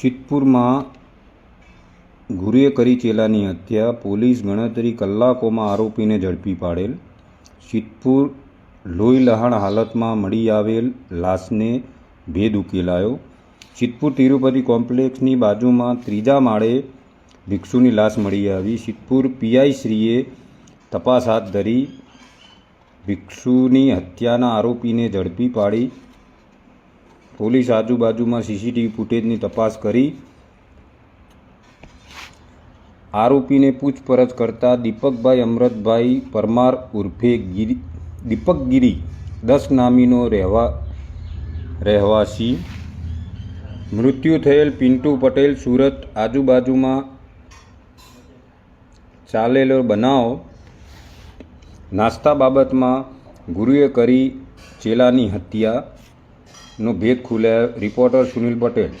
સિદ્ધપુરમાં ગુરુએ કરી ચેલાની હત્યા, પોલીસ ગણતરી કલાકોમાં આરોપીને ઝડપી પાડેલ. સિદ્ધપુર લોહી લહાણ હાલતમાં મળી આવેલ લાશને ભેદ ઉકેલાયો. સિદ્ધપુર તિરુપતિ કોમ્પ્લેક્સની બાજુમાં ત્રીજા માળે ભિક્ષુની લાશ મળી આવી. સિદ્ધપુર પીઆઈશ્રીએ તપાસ હાથ ધરી ભિક્ષુની હત્યાના આરોપીને ઝડપી પાડી. પોલીસ આજુબાજુમાં સીસીટીવી ફૂટેજની તપાસ કરી. આરોપીને પૂછપરછ કરતા દીપકભાઈ અમરતભાઈ પરમાર ઉર્ફે ગિરી દીપક ગિરી દસ નામીનો રહેવા, રહેવાસી. મૃત્યુ થયેલ પિન્ટુ પટેલ સુરત આજુબાજુમાં ચાલેલો બનાવ. નાસ્તા બાબતમાં ગુરુએ કરી ચેલાની હત્યાનો ભેદ ખુલ્યા રિપોર્ટર સુનિલ પટેલ.